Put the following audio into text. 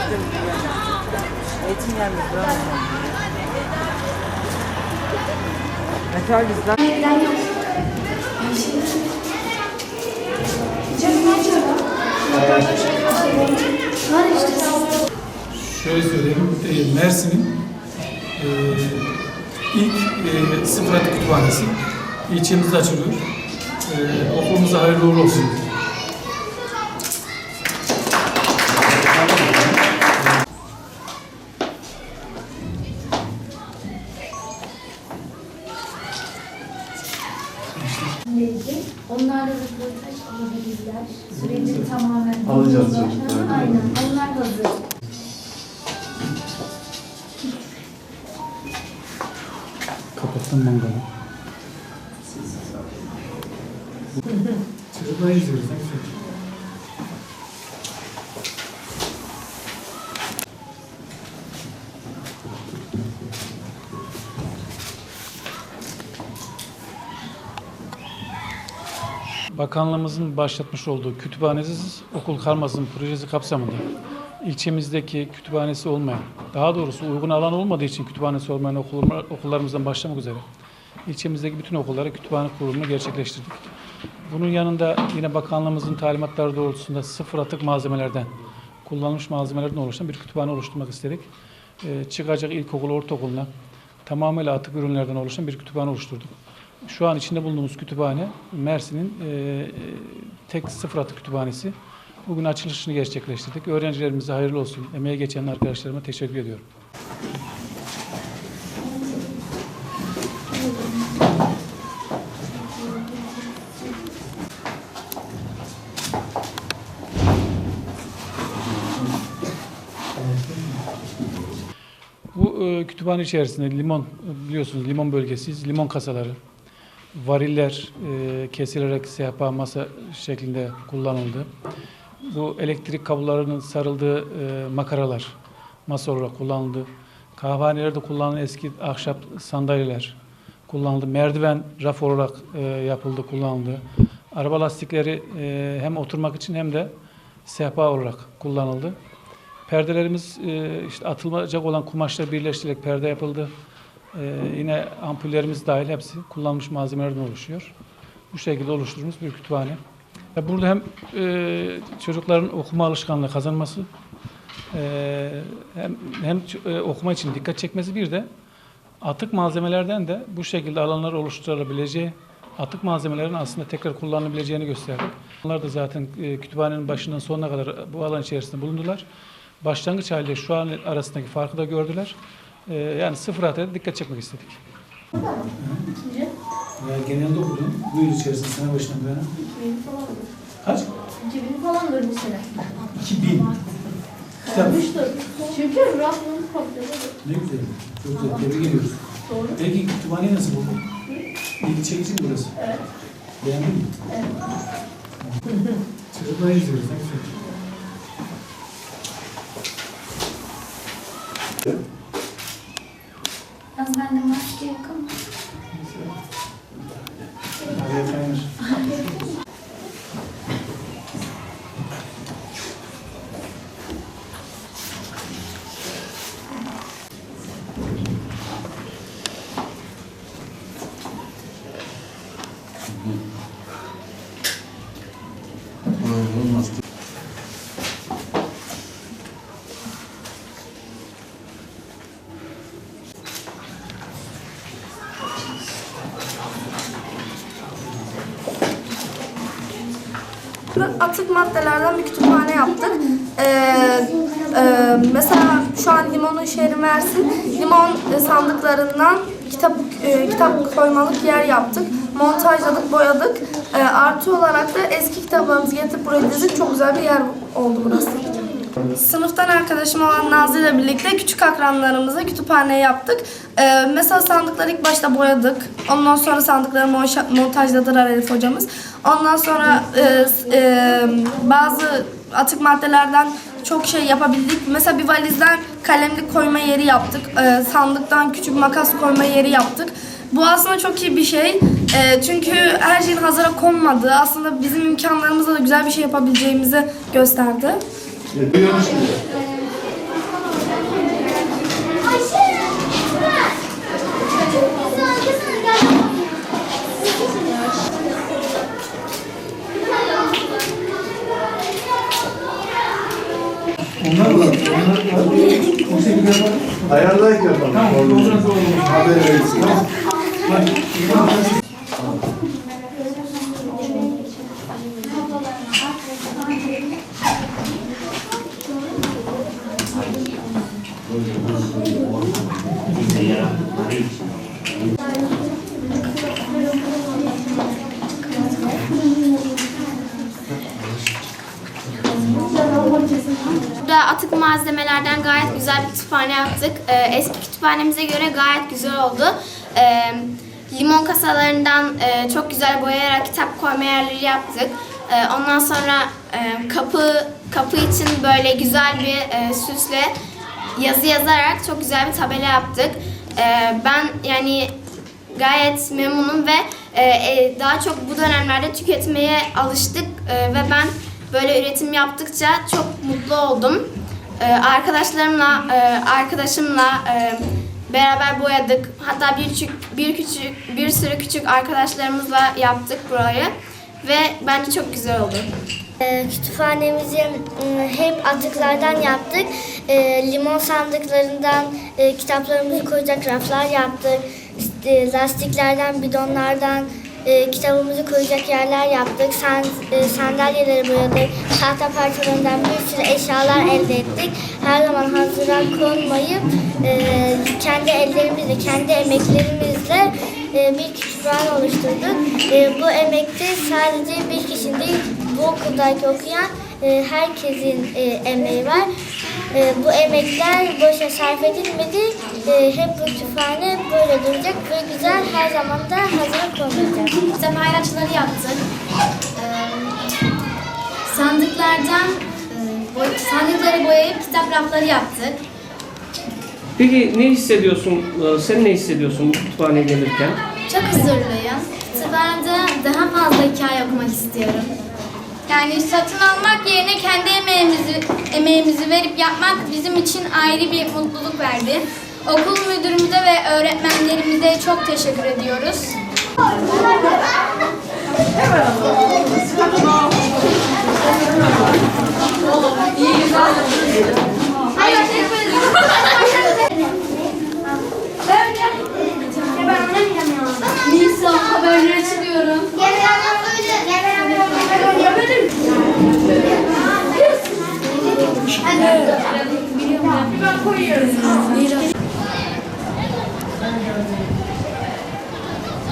Etim diye. Etim yemiş bulamıyorum. Metal bizden. Şöyle söyleyeyim, e, Mersin'in e, ilk e, sıfır atık kütüphanesi ilçemizde açılıyor. E, okulumuza hayırlı uğurlu olsun. Onlarla röportaj alabilirler. Süreci tamamen Alacağız çocuklar. Aynen. Onlar hazır. Kapattım mangalı. Çocukları izliyoruz. Bakanlığımızın başlatmış olduğu kütüphanesiz okul kalmasın projesi kapsamında ilçemizdeki kütüphanesi olmayan, daha doğrusu uygun alan olmadığı için kütüphanesi olmayan okullar, okullarımızdan başlamak üzere ilçemizdeki bütün okullara kütüphane kurulumunu gerçekleştirdik. Bunun yanında yine bakanlığımızın talimatları doğrultusunda sıfır atık malzemelerden, kullanılmış malzemelerden oluşan bir kütüphane oluşturmak istedik. Ee, çıkacak ilkokul, ortaokuluna tamamıyla atık ürünlerden oluşan bir kütüphane oluşturduk. Şu an içinde bulunduğumuz kütüphane Mersin'in e, e, tek sıfır atık kütüphanesi. Bugün açılışını gerçekleştirdik. Öğrencilerimize hayırlı olsun. Emeğe geçen arkadaşlarıma teşekkür ediyorum. Bu e, kütüphane içerisinde limon biliyorsunuz limon bölgesiyiz. Limon kasaları, variller e, kesilerek sehpa masa şeklinde kullanıldı. Bu elektrik kablolarının sarıldığı e, makaralar masa olarak kullanıldı. Kahvehanelerde kullanılan eski ahşap sandalyeler kullanıldı. Merdiven raf olarak e, yapıldı, kullanıldı. Araba lastikleri e, hem oturmak için hem de sehpa olarak kullanıldı. Perdelerimiz e, işte atılacak olan kumaşla birleştirerek perde yapıldı. E, yine ampullerimiz dahil hepsi kullanılmış malzemelerden oluşuyor. Bu şekilde oluşturduğumuz bir kütüphane. Burada hem e, çocukların okuma alışkanlığı kazanması e, hem, hem e, okuma için dikkat çekmesi bir de atık malzemelerden de bu şekilde alanlar oluşturulabileceği, atık malzemelerin aslında tekrar kullanılabileceğini gösterdik. Onlar da zaten e, kütüphanenin başından sonuna kadar bu alan içerisinde bulundular. Başlangıç haliyle şu an arasındaki farkı da gördüler. E, yani sıfır atığa dikkat çekmek istedik. Ya genelde okudum. Bu yıl içerisinde sene başına bu yana. 2000 falandır. Kaç? 2000 falandır bu sene. 2000. Kitap. Olmuştur. Çünkü raflarımız kapatıyor. Ne güzel. Çok güzel. Tebrik ediyoruz. Doğru. Peki kütüphaneyi nasıl buldun? İlgi çekici mi burası? Evet. Beğendin mi? Evet. Çocukları izliyoruz. Ne güzel. ben de maske yakamam. Evet, aynı. Atık maddelerden bir kütüphane yaptık. Ee, e, mesela şu an limonun şehri Mersin. Limon e, sandıklarından kitap e, kitap koymalık yer yaptık. Montajladık, boyadık. E, artı olarak da eski kitaplarımızı getirip buraya dizdik. Çok güzel bir yer oldu burası. Sınıftan arkadaşım olan Nazlı ile birlikte küçük akranlarımıza kütüphane yaptık. Ee, mesela sandıkları ilk başta boyadık. Ondan sonra sandıkları montajladılar Elif hocamız. Ondan sonra e, e, bazı atık maddelerden çok şey yapabildik. Mesela bir valizden kalemlik koyma yeri yaptık. Ee, sandıktan küçük makas koyma yeri yaptık. Bu aslında çok iyi bir şey. Ee, çünkü her şeyin hazıra konmadığı, aslında bizim imkanlarımızla da güzel bir şey yapabileceğimizi gösterdi. Evet, duyuyor musunuz? Onlar var. Onlar var. Ayarlayıp yapalım. Tamam. Haber verirsin. Atık malzemelerden gayet güzel bir kütüphane yaptık. Ee, eski kütüphanemize göre gayet güzel oldu. Ee, limon kasalarından e, çok güzel boyayarak kitap koyma yerleri yaptık. Ee, ondan sonra e, kapı kapı için böyle güzel bir e, süsle yazı yazarak çok güzel bir tabela yaptık. Ee, ben yani gayet memnunum ve e, e, daha çok bu dönemlerde tüketmeye alıştık E, ve ben böyle üretim yaptıkça çok mutlu oldum. E, arkadaşlarımla, e, arkadaşımla e, beraber boyadık. Hatta bir küçük, bir küçük, bir sürü küçük arkadaşlarımızla yaptık burayı ve bence çok güzel oldu. Ee, Kütüphanemizi ım, hep atıklardan yaptık. Ee, Limon sandıklarından e, kitaplarımızı koyacak raflar yaptık. Lastiklerden, bidonlardan e, kitabımızı koyacak yerler yaptık. San, e, sandalyeleri boyadık. Tahta parçalarından bir sürü eşyalar elde ettik. Her zaman hazıra konmayıp e, kendi ellerimizle, kendi emeklerimizle e, bir kütüphane oluşturduk. E, bu emekte sadece bir kişinin değil, bu okuldaki okuyan e, herkesin e, emeği var. E, bu emekler boşa sarf edilmedi. E, hep bu kütüphane böyle duracak ve güzel her zaman da hazır konulacak. Kitap ayraçları yaptık. Ee, sandıklardan e, boy- sandıkları boyayıp kitap rafları yaptık. Peki ne hissediyorsun? Ee, Sen ne hissediyorsun bu kütüphaneye gelirken? Çok huzurluyum. Kütüphanede daha fazla hikaye okumak istiyorum. Yani satın almak yerine kendi emeğimizi emeğimizi verip yapmak bizim için ayrı bir mutluluk verdi. Okul müdürümüze ve öğretmenlerimize çok teşekkür ediyoruz. Nisa haberlere çıkıyorum. Biliyorum. Ben koyuyorum.